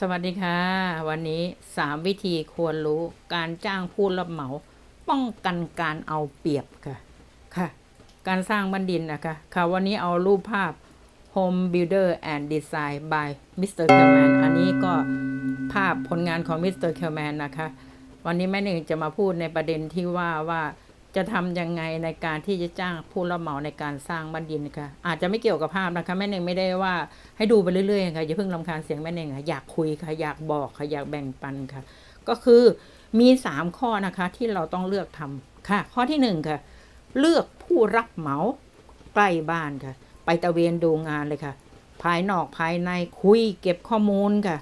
สวัสดีค่ะ วันนี้สามวิธีควรรู้การจ้างผู้รับเหมา ป้องกันการเอาเปรียบค่ะค่ะ การสร้างบันดินนะคะค่ะ วันนี้เอารูปภาพ Home Builder and Design by Mr. Kelman อันนี้ก็ภาพผลงานของ Mr. Kelman นะคะ วันนี้แม่หนึ่งจะมาพูดในประเด็นที่ว่าว่า จะทำยังไงในการที่จะจ้างผู้รับเหมาในการสร้างบ้านดินนะคะอาจจะไม่เกี่ยวกับภาพนะคะแม่หนึ่งไม่ได้ว่าให้ดูไปเรื่อยๆค่ะอย่าเพิ่งรำคาญเสียงแม่หนึ่งค่ะอยากคุยค่ะอยากบอกค่ะอยากแบ่งปันค่ะ ก็คือมีสามข้อนะคะที่เราต้องเลือกทำค่ะ ข้อที่หนึ่งค่ะเลือกผู้รับเหมาใกล้บ้านค่ะ ไปตะเวนดูงานเลยค่ะ ภายนอกภายในคุย เก็บข้อมูลค่ะ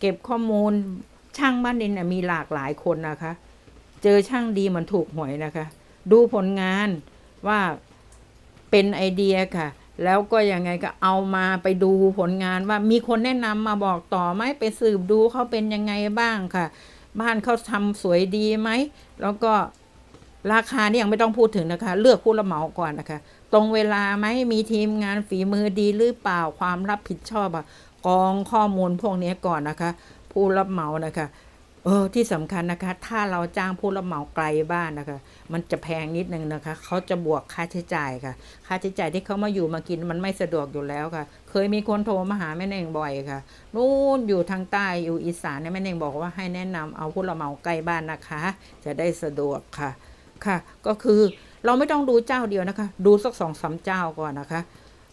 เก็บข้อมูลช่างบ้านดินมีหลากหลายคนนะคะ เจอช่างดีมันถูกหวยนะคะ ดูผลงานว่าเป็นไอเดียค่ะ แล้วก็ยังไงก็เอามาไปดูผลงานว่ามีคนแนะนำมาบอกต่อไหมไปสืบดูเขาเป็นยังไงบ้างค่ะ บ้านเขาทำสวยดีไหม แล้วก็ราคานี่ยังไม่ต้องพูดถึงนะคะ เลือกผู้รับเหมาก่อนนะคะ ตรงเวลาไหมมีทีมงานฝีมือดีหรือเปล่าความรับผิดชอบอะกองข้อมูลพวกนี้ก่อนนะคะ ผู้รับเหมานะคะ เออที่สำคัญนะคะ ถ้าเราจ้างผู้รับเหมาไกลบ้านนะคะ มันจะแพงนิดนึงนะคะเขาจะบวกค่าใช้จ่ายค่ะ ค่าใช้จ่ายที่เขามาอยู่มากินมันไม่สะดวกอยู่แล้วค่ะ เคยมีคนโทรมาหาแม่เน่งบ่อยค่ะนู่นอยู่ทางใต้อยู่อีสานเนี่ยแม่เน่งบอกว่าให้แนะนำเอาผู้รับเหมาใกล้บ้านนะคะ จะได้สะดวกค่ะค่ะ ก็คือเราไม่ต้องดูเจ้าเดียวนะคะ ดูสักสองสามเจ้าก่อนนะคะ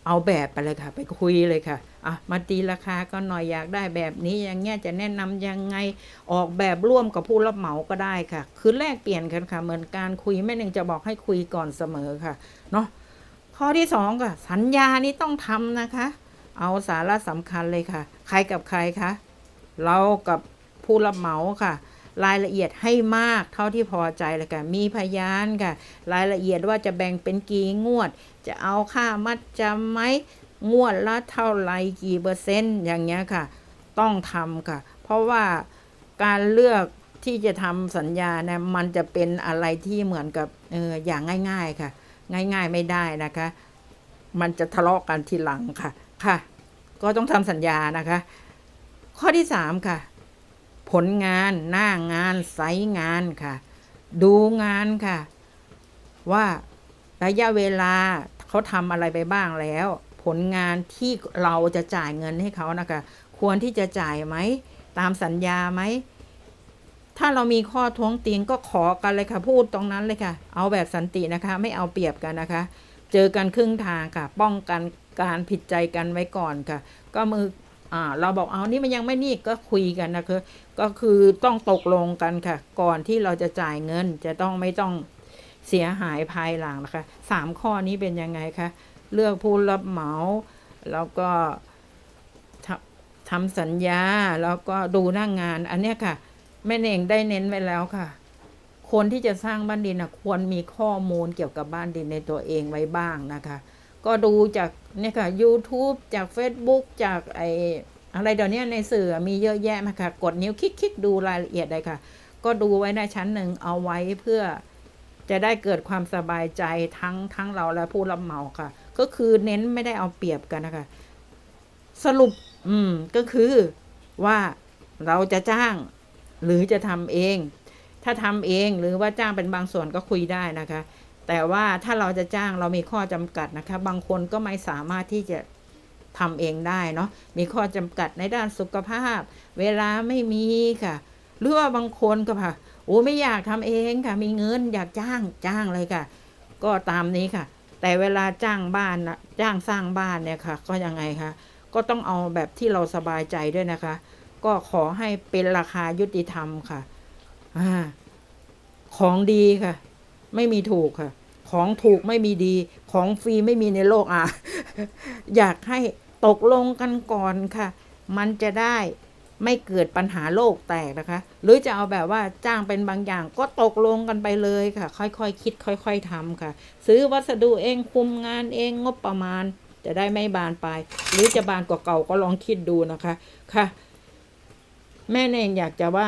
เอาแบบไปเลยค่ะ ไปคุยเลยค่ะอะมาตีราคาก็หน่อยอยากได้แบบนี้อย่างเงี้ยจะแนะนำยังไงออกแบบร่วมกับผู้รับเหมาก็ได้ค่ะ คือแลกเปลี่ยนกันค่ะ เหมือนการคุยแม่หนึ่งจะบอกให้คุยก่อนเสมอค่ะเนาะข้อที่สองค่ะ สัญญานี้ต้องทำนะคะ เอาสาระสำคัญเลยค่ะ ใครกับใครคะเรากับผู้รับเหมาค่ะ รายละเอียดให้มากเท่าที่พอใจเลยค่ะมีพยานค่ะ รายละเอียดว่าจะแบ่งเป็นกี่งวด จะเอาค่ามัดจำไหมงวดละเท่าไรกี่เปอร์เซ็นต์อย่างเงี้ยค่ะ ต้องทำค่ะ เพราะว่าการเลือกที่จะทำสัญญาเนี่ยมันจะเป็นอะไรที่เหมือนกับเอออย่างง่าย ๆค่ะ ง่ายๆไม่ได้นะคะ มันจะทะเลาะกันทีหลังค่ะค่ะ ก็ต้องทำสัญญานะคะ ข้อที่สามค่ะ ผลงาน หน้างานไซงานค่ะ ดูงานค่ะ ว่าระยะเวลาเขาทำอะไรไปบ้างแล้ว ผลงานที่เราจะจ่ายเงินให้เขานะคะ ควรที่จะจ่ายไหม ตามสัญญาไหม ถ้าเรามีข้อท้วงติงก็ขอกันเลยค่ะ พูดตรงนั้นเลยค่ะ เอาแบบสันตินะคะ ไม่เอาเปรียบกันนะคะ เจอกันครึ่งทางค่ะ ป้องกันการผิดใจกันไว้ก่อนค่ะ ก็มือ อ่าเราบอกเอานี่มันยังไม่นี่ก็คุยกันนะคะก็คือต้องตกลงกันค่ะ ก่อนที่เราจะจ่ายเงินจะต้องไม่ต้องเสียหายภายหลังนะคะสามข้อนี้เป็นยังไงคะเลือกผู้รับเหมาแล้วก็ทำทำสัญญาแล้วก็ดูหน้างงาน อันเนี้ยค่ะแม่เองได้เน้นไว้แล้วค่ะ คนที่จะสร้างบ้านดินนะควรมีข้อมูลเกี่ยวกับบ้านดินในตัวเองไว้บ้างนะคะ ก็ดูจากเนี่ยค่ะ YouTube จาก Facebook จากไออะไรเดี๋ยวนี้ในสื่อมีเยอะแยะมากค่ะ กดนิ้วคลิกๆดูรายละเอียดเลยค่ะ ก็ดูไว้ในชั้นหนึ่งเอาไว้เพื่อจะได้เกิดความสบายใจทั้งทั้งเราและผู้รับเหมาค่ะ ก็คือเน้นไม่ได้เอาเปรียบกันนะคะ สรุป อืมก็คือว่าเราจะจ้างหรือจะทำเอง ถ้าทำเองหรือว่าจ้างเป็นบางส่วนก็คุยได้นะคะ แต่ว่าถ้าเราจะจ้างเรามีข้อจำกัดนะคะ บางคนก็ไม่สามารถที่จะทำเองได้เนาะมีข้อจำกัดในด้านสุขภาพ เวลาไม่มีค่ะ หรือว่าบางคนก็ค่ะโอ้ไม่อยากทำเองค่ะ มีเงินอยากจ้างจ้างเลยค่ะ ก็ตามนี้ค่ะ แต่เวลาจ้างบ้านนะจ้างสร้างบ้านเนี่ยค่ะ ก็ยังไงคะก็ต้องเอาแบบที่เราสบายใจด้วยนะคะ ก็ขอให้เป็นราคายุติธรรมค่ะอของดีค่ะ ไม่มีถูกค่ะ ของถูกไม่มีดี ของฟรีไม่มีในโลกอะ อยากให้ตกลงกันก่อนค่ะ มันจะได้ไม่เกิดปัญหาโลกแตกนะคะ หรือจะเอาแบบว่าจ้างเป็นบางอย่างก็ตกลงกันไปเลยค่ะ ค่อยๆคคิด ค่อย ๆทำค่ะ ซื้อวัสดุเองคุมงานเองงบประมาณ จะได้ไม่บานปลายหรือจะบานกว่าเก่าก็ลองคิดดูนะคะค่ะ แม่เองอยากจะว่า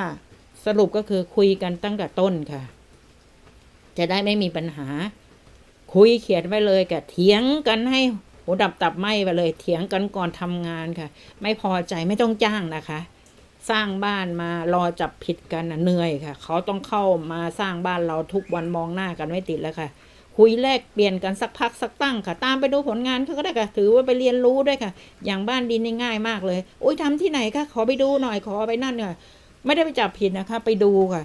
สรุปก็คือคุยกันตั้งแต่ต้นค่ะ จะได้ไม่มีปัญหา คุยเขียนไว้เลยกับเถียงกันให้หัวดับตับไหมไปเลยเถียงกันก่อนทำงานค่ะ ไม่พอใจไม่ต้องจ้างนะคะ สร้างบ้านมารอจับผิดกันนะเหนื่อยค่ะ เขาต้องเข้ามาสร้างบ้านเราทุกวันมองหน้ากันไม่ติดแล้วค่ะ คุยแลกเปลี่ยนกันสักพักสักตั้งค่ะ ตามไปดูผลงานเขาก็ได้ค่ะ ถือว่าไปเรียนรู้ด้วยค่ะ อย่างบ้านดินนี่ง่ายมากเลยโอ้ยทำที่ไหนคะขอไปดูหน่อยขอไปนั่นเนี่ยไม่ได้ไปจับผิดนะคะ ไปดูค่ะ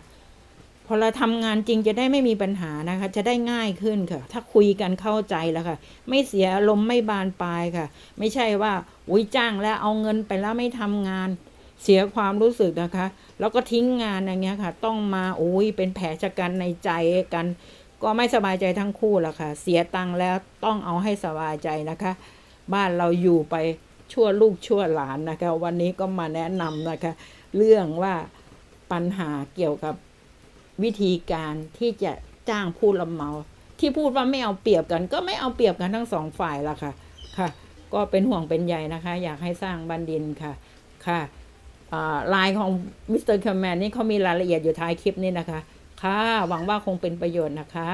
พอเราทำงานจริงจะได้ไม่มีปัญหานะคะ จะได้ง่ายขึ้นค่ะ ถ้าคุยกันเข้าใจแล้วค่ะ ไม่เสียอารมณ์ไม่บานปลายค่ะ ไม่ใช่ว่าอุ้ยจ้างแล้วเอาเงินไปแล้วไม่ทำงาน เสียความรู้สึกนะคะ แล้วก็ทิ้งงานอย่างเงี้ยค่ะ ต้องมาโอ้ยเป็นแผลชะกันในใจกัน ก็ไม่สบายใจทั้งคู่ละค่ะ เสียตังค์แล้วต้องเอาให้สบายใจนะคะ บ้านเราอยู่ไปชั่วลูกชั่วหลานนะคะ วันนี้ก็มาแนะนำนะคะ เรื่องว่าปัญหาเกี่ยวกับ วิธีการที่จะจ้างผู้รับเหมา ที่พูดว่าไม่เอาเปรียบกัน ก็ไม่เอาเปรียบกันทั้งสองฝ่ายละค่ะค่ะ ก็เป็นห่วงเป็นใยนะคะ อยากให้สร้างบันดินค่ะค่ะลน์ของมิสเตอร์คมแมนนี่เขามีรายละเอียดอยู่ท้ายคลิปนี้นะคะ ค่ะ หวังว่าคงเป็นประโยชน์นะคะ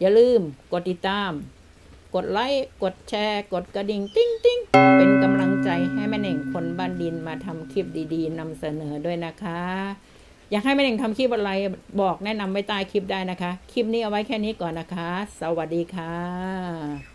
อย่าลืมกดติดตาม กดไลค์ กดแชร์ กดกระดิ่ง ติ้งติ้งเป็นกำลังใจให้แม่เน่งคนบ้านดินมาทำคลิปดีๆนำเสนอด้วยนะคะ อยากให้แม่เน่งทำคลิปอะไรบอกแนะนำไว้ใต้คลิปได้นะคะ คลิปนี้เอาไว้แค่นี้ก่อนนะคะ สวัสดีค่ะ